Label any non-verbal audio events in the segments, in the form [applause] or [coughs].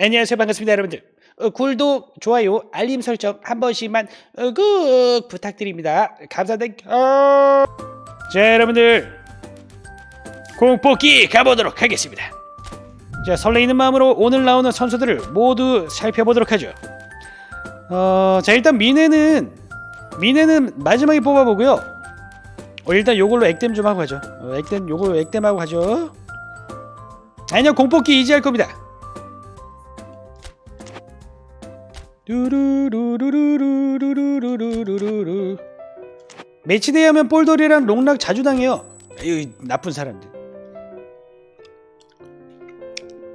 안녕하세요. 반갑습니다 여러분들. 어, 구독 좋아요 알림 설정 한 번씩만 어, 꾹 부탁드립니다. 감사드립니다. 어. 자 여러분들. 공뽑기 가보도록 하겠습니다. 자 설레이는 마음으로 오늘 나오는 선수들을 모두 살펴보도록 하죠. 어, 자 일단 미네는 미네는 마지막에 뽑아보고요 어, 일단 요걸로 액땜 좀 하고 가죠. 어, 액땜 요걸로 액땜하고 가죠. 아니요 공뽑기 이지할 겁니다. 루루루루루루루루루루 매치데이 하면 볼돌이랑 롱락 자주 당해요. 에이 나쁜 사람들.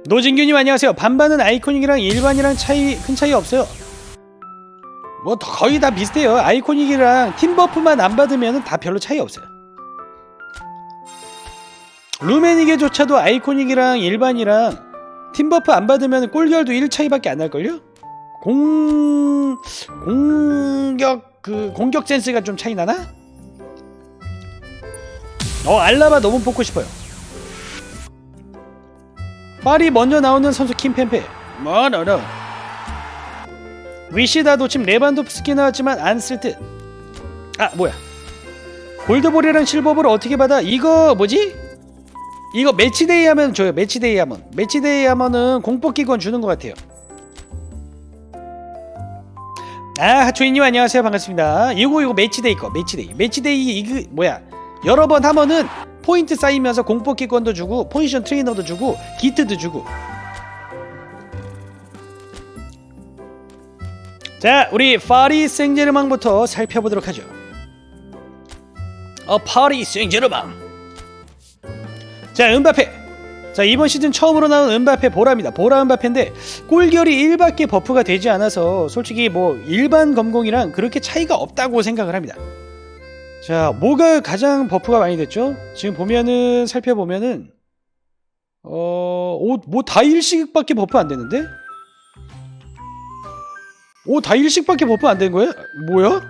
노진규님 안녕하세요. 반반은 아이코닉이랑 일반이랑 차이 큰 차이 없어요 뭐 거의 다 비슷해요 아이코닉이랑 팀 버프만 안 받으면 다 별로 차이 없어요 루메닉에조차도 아이코닉이랑 일반이랑 팀 버프 안 받으면 꼴결도 1 차이밖에 안 날걸요? 공 공격 그 공격 센스가 좀 차이 나나? 어 알라바 너무 뽑고 싶어요. 파리 먼저 나오는 선수 킴펜페. 뭐너너. 위시다도 지금 레반도프스키 나왔지만 안 쓸 듯. 아 뭐야? 골드볼이랑 실버볼 어떻게 받아? 이거 뭐지? 이거 매치데이 하면 줘요. 매치데이 하면. 매치데이 하면은 공뽑기권 주는 것 같아요. 아 하초이님 안녕하세요 반갑습니다 이거 이거 매치데이 거 매치데이 매치데이 이거 뭐야 여러 번 하면은 포인트 쌓이면서 공포기권도 주고 포지션 트레이너도 주고 기트도 주고 자 우리 파리 생제르망부터 살펴보도록 하죠 어 파리 생제르망 자 은바페 자 이번 시즌 처음으로 나온 은바페 보라입니다. 보라 은바페인데 골결이 1밖에 버프가 되지 않아서 솔직히 뭐 일반 검공이랑 그렇게 차이가 없다고 생각을 합니다. 자 뭐가 가장 버프가 많이 됐죠? 지금 보면은 살펴보면은 어뭐다 일식밖에 버프 안 되는데? 오다 일식밖에 버프 안 된 거야? 뭐야?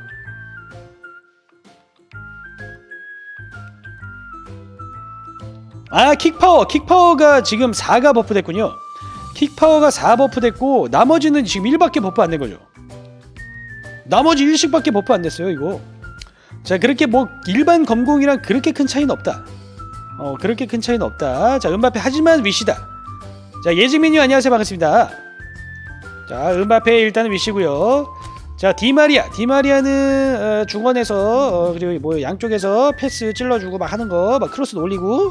아 킥파워. 킥파워가 지금 4가 버프 됐군요. 킥파워가 4 버프 됐고 나머지는 지금 1밖에 버프 안 된 거죠. 나머지 1씩밖에 버프 안 됐어요 이거. 자 그렇게 뭐 일반 검공이랑 그렇게 큰 차이는 없다. 어 그렇게 큰 차이는 없다. 자 은바페 하지만 위시다. 자 예지민님 안녕하세요. 반갑습니다 자 은바페 일단은 위시고요. 자 디마리아. 디마리아는 어, 중원에서 어, 그리고 뭐 양쪽에서 패스 찔러주고 막 하는 거 막 크로스 올리고.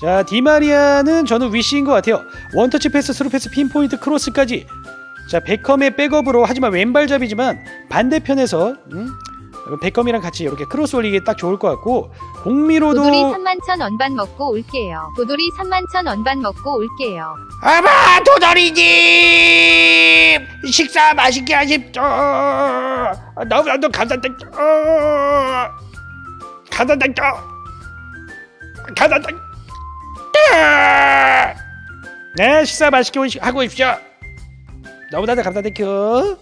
자 디마리아는 저는 위시인 것 같아요. 원터치 패스 스루 패스 핀포인트 크로스까지. 자 베컴의 백업으로 하지만 왼발잡이지만 반대편에서 음? 베컴이랑 같이 이렇게 크로스 올리기 딱 좋을 것 같고 공미로도 도돌이 3만천 원반 먹고 올게요. 도돌이 3만천 원반 먹고 올게요. 아마 도다리집 식사 맛있게 하십시오. 너무 너무 감사드립니다. 감사드립니다. 감사드립니다. 네 식사 맛있게 오시- 하고 오십시오. 너무나도 감사드릴게요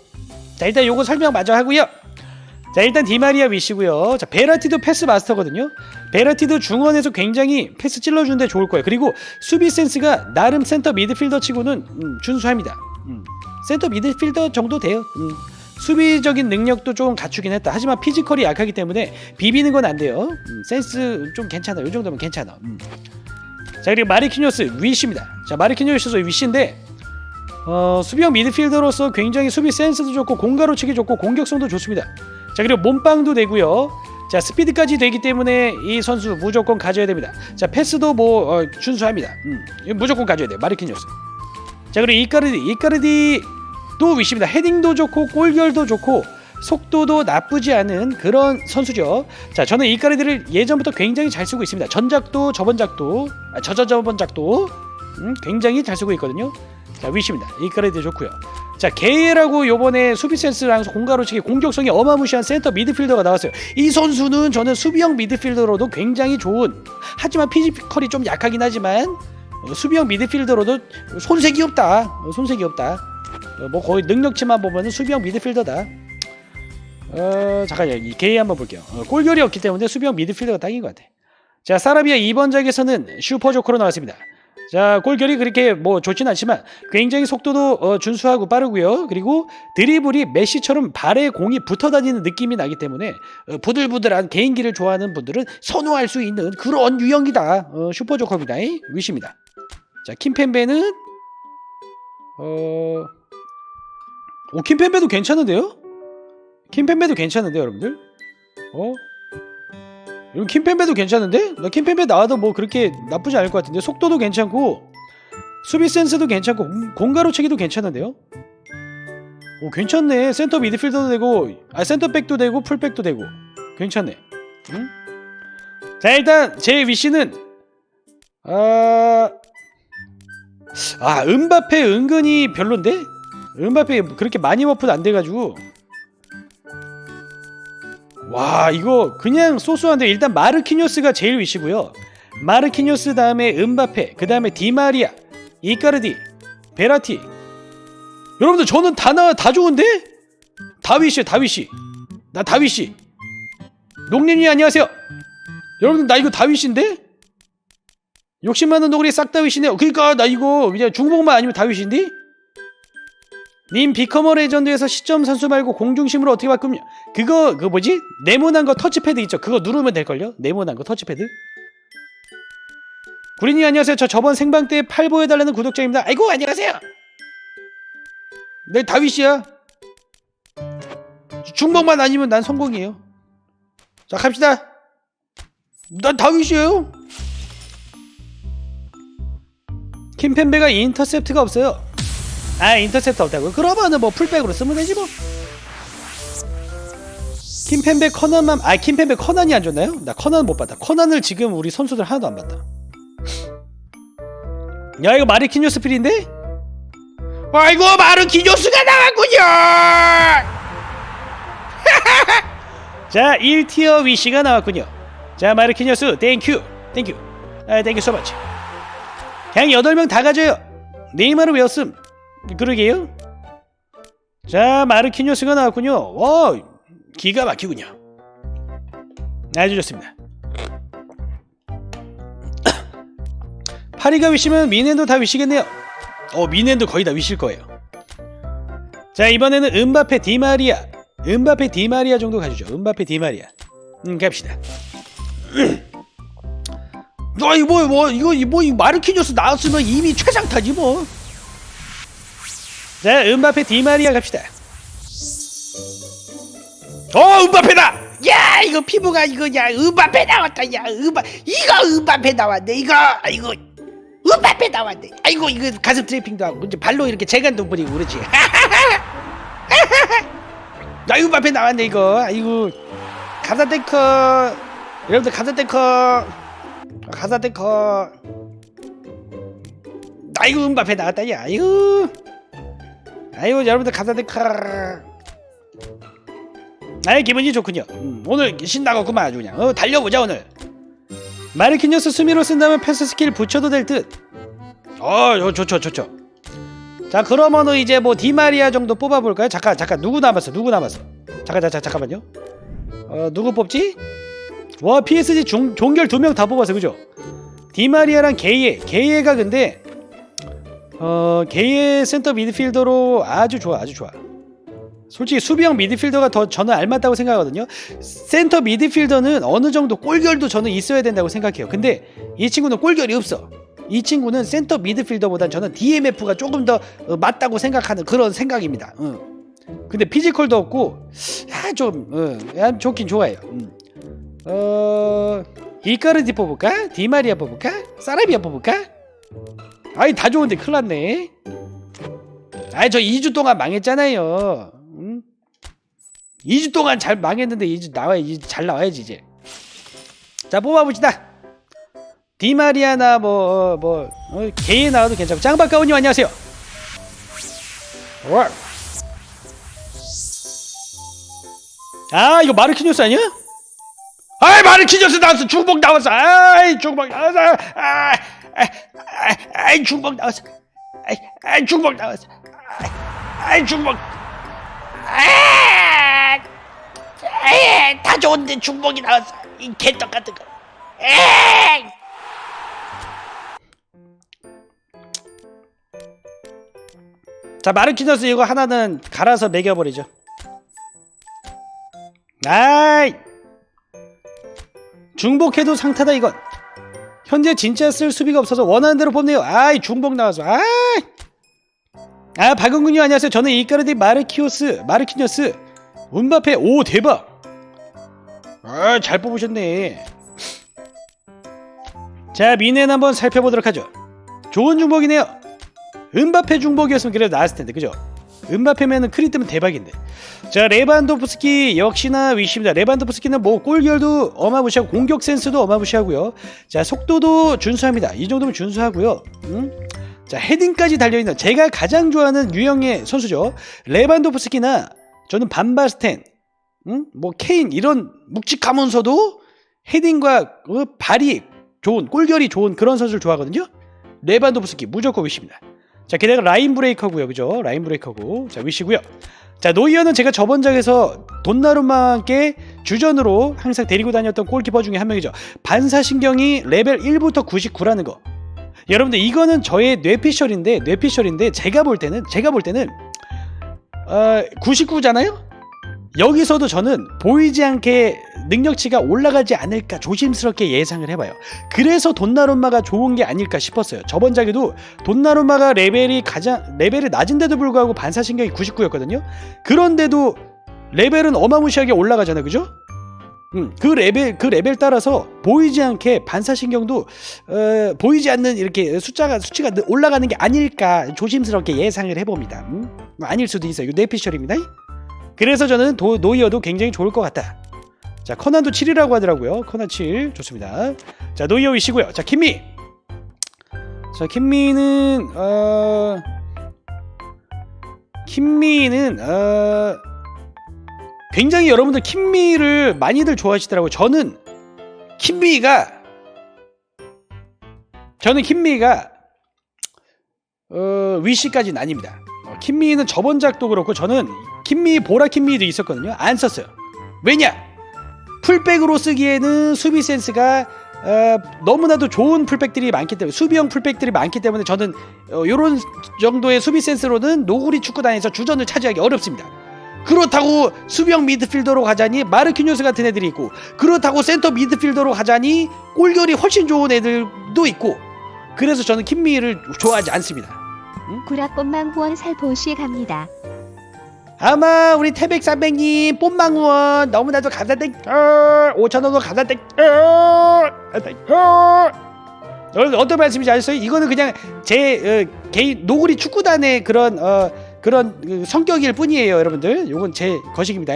자 일단 요거 설명 마저 하고요 자 일단 디마리아 위시고요. 자 베라티도 패스 마스터거든요. 베라티도 중원에서 굉장히 패스 찔러주는데 좋을 거예요. 그리고 수비 센스가 나름 센터 미드필더 치고는 음, 준수합니다. 음, 센터 미드필더 정도 돼요. 음, 수비적인 능력도 좀 갖추긴 했다. 하지만 피지컬이 약하기 때문에 비비는 건 안 돼요. 음, 센스 좀 괜찮아. 요 정도면 괜찮아. 음. 자 그리고 마리키뉴스 위시입니다. 자 마리키뉴스 위시인데 어, 수비형 미드필더로서 굉장히 수비 센스도 좋고 공가로 치기 좋고 공격성도 좋습니다. 자 그리고 몸빵도 되고요. 자 스피드까지 되기 때문에 이 선수 무조건 가져야 됩니다. 자 패스도 뭐 어, 준수합니다. 음, 무조건 가져야 돼요. 마르키뉴스. 자 그리고 이카르디 이카르디도 위십니다. 헤딩도 좋고 골결도 좋고 속도도 나쁘지 않은 그런 선수죠. 자 저는 이카르디를 예전부터 굉장히 잘 쓰고 있습니다. 전작도 저번작도 아, 저저저번작도 음, 굉장히 잘 쓰고 있거든요. 자 위십니다. 이카르디 좋고요. 자 게이라고 요번에 수비 센스랑 공가로 치기 공격성이 어마무시한 센터 미드필더가 나왔어요. 이 선수는 저는 수비형 미드필더로도 굉장히 좋은 하지만 피지컬이 좀 약하긴 하지만 어, 수비형 미드필더로도 손색이 없다. 어, 손색이 없다. 어, 뭐 거의 능력치만 보면 수비형 미드필더다. 어 잠깐요 이 게이 한번 볼게요 어, 골결이 없기 때문에 수비형 미드필더가 딱인 것 같아 자 사라비아 2번 작에서는 슈퍼조커로 나왔습니다 자 골결이 그렇게 뭐 좋진 않지만 굉장히 속도도 어, 준수하고 빠르고요 그리고 드리블이 메시처럼 발에 공이 붙어 다니는 느낌이 나기 때문에 어, 부들부들한 개인기를 좋아하는 분들은 선호할 수 있는 그런 유형이다 어, 슈퍼조커입니다 위시입니다 자 킴펜베는 어... 오 킴펜베도 괜찮은데요? 킴펜베도 괜찮은데 여러분들? 어? 이거 킴펜베도 괜찮은데? 나 킴펜베 나와도 뭐 그렇게 나쁘지 않을 것 같은데 속도도 괜찮고 수비 센스도 괜찮고 공- 공가로채기도 괜찮은데요? 오 괜찮네 센터 미드필더도 되고 아 센터백도 되고 풀백도 되고 괜찮네 응? 자 일단 제 위시는 아... 아 은바페 은근히 별론데? 은바페 그렇게 많이 버프도 안 돼가지고 와 이거 그냥 소소한데 일단 마르키뇨스가 제일 위시고요. 마르키뇨스 다음에 은바페 그 다음에 디마리아 이카르디 베라티. 여러분들 저는 다 나와 다 좋은데? 다 위시 다 위시 나다 위시 농님이 안녕하세요. 여러분들 나 이거 다 위시인데? 욕심 많은 노구리 싹다 위시네요. 그니까 나 이거 그냥 중복만 아니면 다 위시인데 님 비커머 레전드에서 시점 선수 말고 공중심으로 어떻게 바꾸냐? 그거 그 뭐지? 네모난 거 터치패드 있죠? 그거 누르면 될걸요? 네모난 거 터치패드? 구린이 안녕하세요. 저 저번 생방 때 팔 보여달라는 구독자입니다. 아이고 안녕하세요. 네 다윗이야. 중복만 아니면 난 성공이에요. 자 갑시다. 난 다윗이에요. 킴펜베가 인터셉트가 없어요 아 인터셉트 없다고요? 그러면은 뭐 풀백으로 쓰면 되지 뭐. 킴펜베 커난만 아 킴펜베 커난이 안 좋나요? 나 커난 못 봤다. 커난을 지금 우리 선수들 하나도 안 봤다. 야 이거 마르키뇨 스필인데? 아이고 마르키뇨스가 나왔군요! [laughs] 자 1티어 위시가 나왔군요. 자 마르키뇨스. 땡큐 땡큐 아 땡큐 소마치 그냥 8명 다 가져요. 네이마르 외웠음 그러게요. 자 마르키뇨스가 나왔군요. 와 기가 막히군요. 아주 좋습니다. [coughs] 파리가 위시면 미넨도 다 위시겠네요. 어 미넨도 거의 다 위실 거예요. 자 이번에는 은바페 디마리아. 은바페 디마리아 정도 가주죠. 은바페 디마리아. 음 갑시다. [coughs] 아 이거 뭐, 뭐 이거 뭐이 마르키뇨스 나왔으면 이미 최상타지 뭐. 자 은바페 디마리아 갑시다. 어 은바페다. 야 이거 피부가 이거 야 은바페 나왔다 야 은바 이거 은바페 나왔네 이거 이거 은바페 나왔네. 아이고 이거 가슴 트래핑도 하고 이제 발로 이렇게 재간도 부리고 그렇지. 야 은바페 나왔네 이거. 아이고 가사테커 여러분들 가사테커 가사테커 아이고 음바페 나왔다 야 아이고 아이고 여러분들 가사테커 아이 기분이 좋군요. 음, 오늘 신나겠구만 아주 그냥. 어, 달려보자 오늘. 마르키뉴스 수미로 쓴다면 패스 스킬 붙여도 될 듯. 어 좋죠 좋죠. 자 그러면 은 이제 뭐 디마리아 정도 뽑아볼까요? 잠깐 잠깐. 누구 남았어? 누구 남았어? 잠깐 잠깐 잠깐만요. 어 누구 뽑지? 와 PSG 종, 종결 두 명 다 뽑았어 그죠? 디마리아랑 게이에. 게이에가 근데 어 게이에 센터 미드필더로 아주 좋아 아주 좋아 솔직히 수비형 미드필더가 더 저는 알맞다고 생각하거든요 센터 미드필더는 어느 정도 골결도 저는 있어야 된다고 생각해요 근데 이 친구는 골결이 없어 이 친구는 센터 미드필더보단 저는 DMF가 조금 더 어, 맞다고 생각하는 그런 생각입니다 응. 근데 피지컬도 없고 아좀 어, 야, 좋긴 좋아요 음. 어 이카르디 뽑을까? 디마리아 뽑을까? 사라비아 뽑을까? 아이 다 좋은데 큰일 났네. 아이 저 2주 동안 망했잖아요. 응? 2주 동안 잘 망했는데 이제 나와야 이제 잘 나와야지 이제. 자 뽑아봅시다. 디마리아나 뭐뭐 뭐, 어, 개인 나와도 괜찮고. 짱박가오님 안녕하세요. 와. 아 이거 마르키뉴스 아니야? 아이 마르키뉴스 나왔어. 중복 나왔어. 아이 중복 나왔어. 아이 아이, 아이 중복 나왔어 아이, 중복 나왔어 아이, 아 에이, 다 좋은데 중복이 나왔어. 이 개떡 같은 거. 에이! 자 마르키너스 이거 하나는 갈아서 매겨버리죠. 아이 중복해도 상타다 이건. 현재 진짜 쓸 수비가 없어서 원하는 대로 뽑네요. 아이 중복 나와서 아이. 아 박은근님 안녕하세요. 저는 이카르디 마르키오스 마르키녀스 운바페 오 대박. 아 잘 뽑으셨네. 자 미넨 한번 살펴보도록 하죠. 좋은 중복이네요. 은바페 중복이었으면 그래도 나았을 텐데 그죠? 은바페면은 크리 뜨면 대박인데. 자 레반도프스키 역시나 위시입니다. 레반도프스키는 뭐 골결도 어마무시하고 공격 센스도 어마무시하고요. 자 속도도 준수합니다. 이 정도면 준수하고요. 음? 자 헤딩까지 달려있는 제가 가장 좋아하는 유형의 선수죠. 레반도프스키나 저는 반바스텐, 음? 뭐 케인 이런 묵직하면서도 헤딩과 그 발이 좋은 골결이 좋은 그런 선수를 좋아하거든요. 레반도프스키 무조건 위시입니다. 자 게다가 라인 브레이커고요, 그죠? 라인 브레이커고 자 위시고요. 자 노이어는 제가 저번 작에서 돈나룸마와 함께 주전으로 항상 데리고 다녔던 골키퍼 중에 한 명이죠. 반사신경이 레벨 1부터 99라는 거. 여러분들 이거는 저의 뇌피셜인데 뇌피셜인데 제가 볼 때는 제가 볼 때는 어, 99잖아요. 여기서도 저는 보이지 않게 능력치가 올라가지 않을까 조심스럽게 예상을 해봐요. 그래서 돈나룸마가 좋은 게 아닐까 싶었어요. 저번 작에도 돈나룸마가 레벨이 가장 레벨이 낮은데도 불구하고 반사신경이 99였거든요. 그런데도 레벨은 어마무시하게 올라가잖아요, 그죠? 음, 그 레벨 그 레벨 따라서 보이지 않게 반사신경도 어, 보이지 않는 이렇게 숫자가 수치가 올라가는 게 아닐까 조심스럽게 예상을 해봅니다. 음? 아닐 수도 있어요. 이거 뇌피셜입니다. 그래서 저는 도, 노이어도 굉장히 좋을 것 같다. 자 커난도 7이라고 하더라고요. 커난 7 좋습니다. 자 노이어 위시고요. 자 김미. 자 김미는 어 김미는 어 굉장히 여러분들 킴미를 많이들 좋아하시더라고요. 저는 킴미가 저는 킴미가 어, 위시까지는 아닙니다. 어, 킴미는 저번 작도 그렇고 저는 킴미 보라 킴미도 있었거든요. 안 썼어요. 왜냐? 풀백으로 쓰기에는 수비 센스가 어, 너무나도 좋은 풀백들이 많기 때문에 수비형 풀백들이 많기 때문에 저는 어, 이런 정도의 수비 센스로는 노구리 축구단에서 주전을 차지하기 어렵습니다. 그렇다고 수비형 미드필더로 가자니 마르키뉴스 같은 애들이 있고 그렇다고 센터 미드필더로 가자니 골결이 훨씬 좋은 애들도 있고 그래서 저는 킴미를 좋아하지 않습니다. 구라꽃망 후원 살포시 갑니다. 아마 우리 태백 삼백님 뽐망 후원 너무나도 5천원으로 감사드립 어, 어. 어떤 말씀인지 아셨어요? 이거는 그냥 제 어, 개인 노구리 축구단의 그런 어, 그런 그 성격일 뿐이에요 여러분들. 요건 제 거식입니다.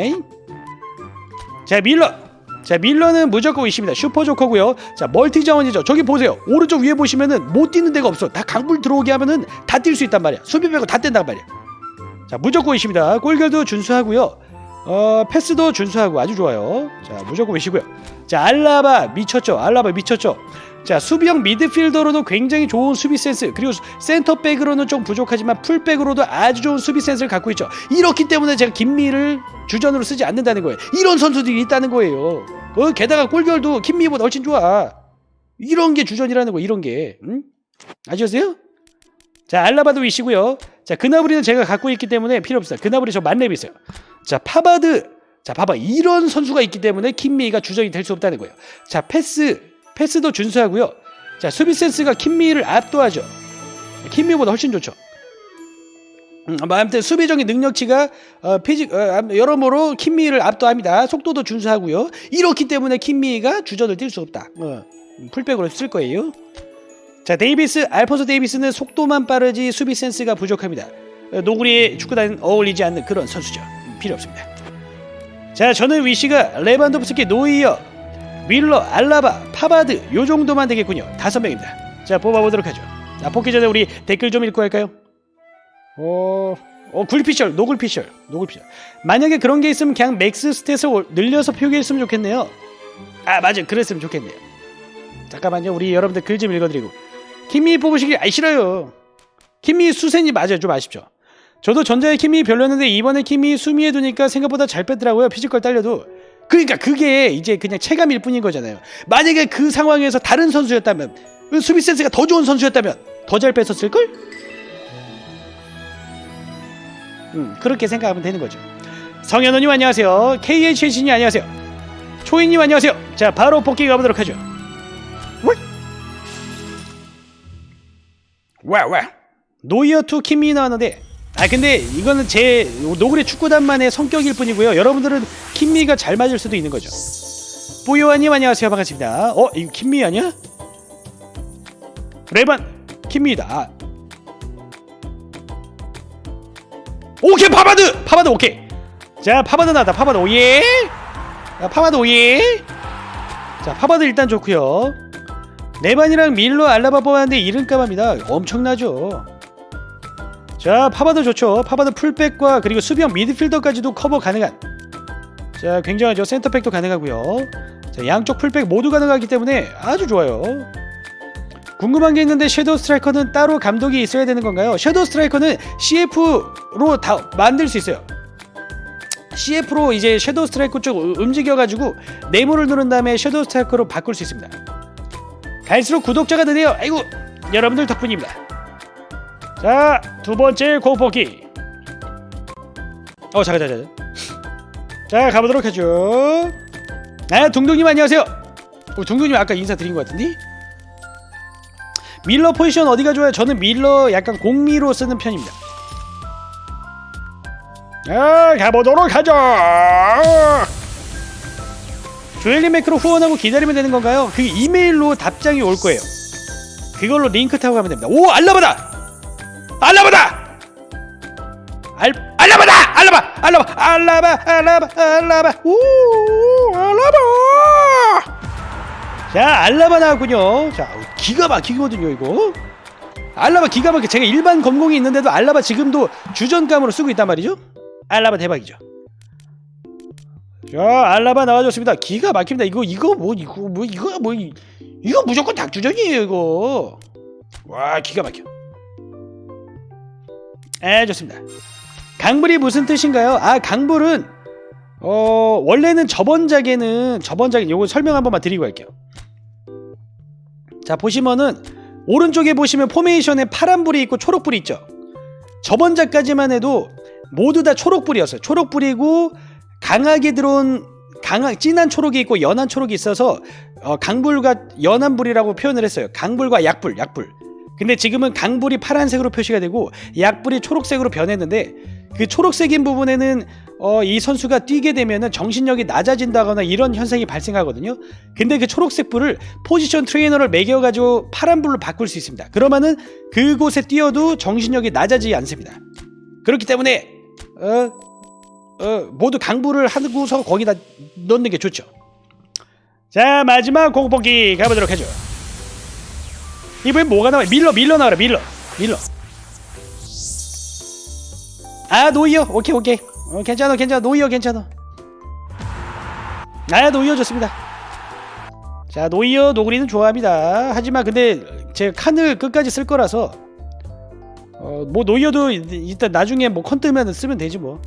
자 밀러. 자 밀러는 무조건 있습니다. 슈퍼조커고요. 자 멀티 자원이죠. 저기 보세요. 오른쪽 위에 보시면은 못 뛰는 데가 없어. 다 강불 들어오게 하면은 다 뛸 수 있단 말이야. 수비 빼고 다 뛴단 말이야 자 무조건 있습니다. 골결도 준수하고요. 어 패스도 준수하고 아주 좋아요. 자 무조건 이시고요. 자 알라바 미쳤죠. 알라바 미쳤죠. 자 수비형 미드필더로도 굉장히 좋은 수비 센스. 그리고 센터백으로는 좀 부족하지만 풀백으로도 아주 좋은 수비 센스를 갖고 있죠. 이렇기 때문에 제가 김미를 주전으로 쓰지 않는다는 거예요. 이런 선수들이 있다는 거예요. 어, 게다가 골결도 김미보다 훨씬 좋아. 이런 게 주전이라는 거 이런 게. 응? 아셨어요? 자 알라바도 위시고요. 자 그나브리는 제가 갖고 있기 때문에 필요 없어요. 그나브리 저 만렙 있어요. 자 파바드. 자 봐봐. 이런 선수가 있기 때문에 킴미가 주전이 될 수 없다는 거예요. 자 패스. 패스도 준수하고요. 자 수비 센스가 킴미를 압도하죠. 킴미보다 훨씬 좋죠. 음, 뭐 아무튼 수비적인 능력치가 어, 피직 어, 여러모로 킴미를 압도합니다. 속도도 준수하고요. 이렇기 때문에 킴미가 주전을 뛸 수 없다. 어, 풀백으로 쓸 거예요 자 데이비스 알폰소 데이비스는 속도만 빠르지 수비 센스가 부족합니다. 어, 노구리 축구단 어울리지 않는 그런 선수죠. 음, 필요 없습니다. 자 저는 위시가 레반도프스키 노이어 밀러 알라바 파바드 요 정도만 되겠군요. 다섯 명입니다. 자 뽑아보도록 하죠. 자 뽑기 전에 우리 댓글 좀 읽고 할까요? 어, 어 굴피셜 노굴피셜 노굴피셜 만약에 그런 게 있으면 그냥 맥스 스탯을 올- 늘려서 표기했으면 좋겠네요. 아 맞아 그랬으면 좋겠네요. 잠깐만요 우리 여러분들 글 좀 읽어드리고 김미 뽑으시기 아이 싫어요. 김미 수센이 맞아요. 좀 아쉽죠. 저도 전자의 김미 별로였는데 이번에 김미 수미에 두니까 생각보다 잘 뺐더라고요. 피지컬 딸려도. 그러니까 그게 이제 그냥 체감일 뿐인 거잖아요. 만약에 그 상황에서 다른 선수였다면 그 수비 센스가 더 좋은 선수였다면 더 잘 뺐었을 걸? 음, 그렇게 생각하면 되는 거죠. 성현우님 안녕하세요. KH신님 안녕하세요. 초이님 안녕하세요. 자 바로 복귀 가보도록 하죠. 와와 노이어 투 킴이 나왔는데 아 근데 이거는 제 노그레 축구단만의 성격일 뿐이고요. 여러분들은 킴미가 잘 맞을 수도 있는 거죠. 뿌요아님 안녕하세요 반갑습니다. 어 이거 킴미 아니야? 레반 킴미다. 아. 오케이 파바드 파바드 오케이. 자 파바드 나왔다 파바드 오예. 자, 파바드 오예. 자 파바드 일단 좋고요. 레반이랑 밀로 알라바 뽑았는데 이름값합니다. 엄청나죠. 자 파바드 좋죠. 파바드 풀백과 그리고 수비형 미드필더까지도 커버 가능한. 자 굉장하죠. 센터백도 가능하고요. 자 양쪽 풀백 모두 가능하기 때문에 아주 좋아요. 궁금한 게 있는데 섀도우 스트라이커는 따로 감독이 있어야 되는 건가요? 섀도우 스트라이커는 CF로 다 만들 수 있어요. CF로 이제 섀도우 스트라이커 쪽 움직여가지고 네모를 누른 다음에 섀도우 스트라이커로 바꿀 수 있습니다. 갈수록 구독자가 느네요. 아이고 여러분들 덕분입니다. 자 두 번째 공포기. 어 잠깐 잠깐. 자 가보도록 하죠. 아 둥둥님 안녕하세요. 어, 둥둥님 아까 인사 드린 것 같은데. 밀러 포지션 어디가 좋아요? 저는 밀러 약간 공미로 쓰는 편입니다. 자 가보도록 하죠. 조엘리 매크로 후원하고 기다리면 되는 건가요? 그 이메일로 답장이 올 거예요. 그걸로 링크 타고 가면 됩니다. 오 알라바다! 알라바다! 알 알라바다! 알라바! 알라바! 알라바! 알라바! 알라바! 오 알라바! 자 알라바 나왔군요. 자 기가 막히거든요 이거. 알라바 기가 막혀. 제가 일반 검공이 있는데도 알라바 지금도 주전감으로 쓰고 있단 말이죠. 알라바 대박이죠. 자 알라바 나와줬습니다. 기가 막힙니다. 이거 이거 뭐 이거 뭐 이거 뭐 이- 이거 무조건 닭주전이에요 이거. 와 기가 막혀. 에 좋습니다. 강불이 무슨 뜻인가요? 아 강불은 어 원래는 저번작에는 저번작에 요거 설명 한 번만 드리고 갈게요. 자 보시면은 오른쪽에 보시면 포메이션에 파란불이 있고 초록불이 있죠. 저번작까지만 해도 모두 다 초록불이었어요. 초록불이고 강하게 들어온 강한 진한 초록이 있고 연한 초록이 있어서 어, 강불과 연한 불이라고 표현을 했어요. 강불과 약불, 약불. 근데 지금은 강불이 파란색으로 표시가 되고 약불이 초록색으로 변했는데 그 초록색인 부분에는 어, 이 선수가 뛰게 되면은 정신력이 낮아진다거나 이런 현상이 발생하거든요. 근데 그 초록색 불을 포지션 트레이너를 매겨가지고 파란 불로 바꿀 수 있습니다. 그러면은 그곳에 뛰어도 정신력이 낮아지지 않습니다. 그렇기 때문에 어, 어, 모두 강불을 하고서 거기다 넣는 게 좋죠. 자 마지막 공포기 가보도록 하죠. 이번엔 뭐가 나와? 밀러 밀러 나와라 밀러 밀러. 아 노이어 오케이 오케이 어, 괜찮아 괜찮아 노이어 괜찮아. 아 노이어 좋습니다. 자 노이어 노구리는 좋아합니다. 하지만 근데 제가 칸을 끝까지 쓸 거라서 어, 뭐 노이어도 일단 나중에 뭐 컨 뜨면 쓰면 되지 뭐.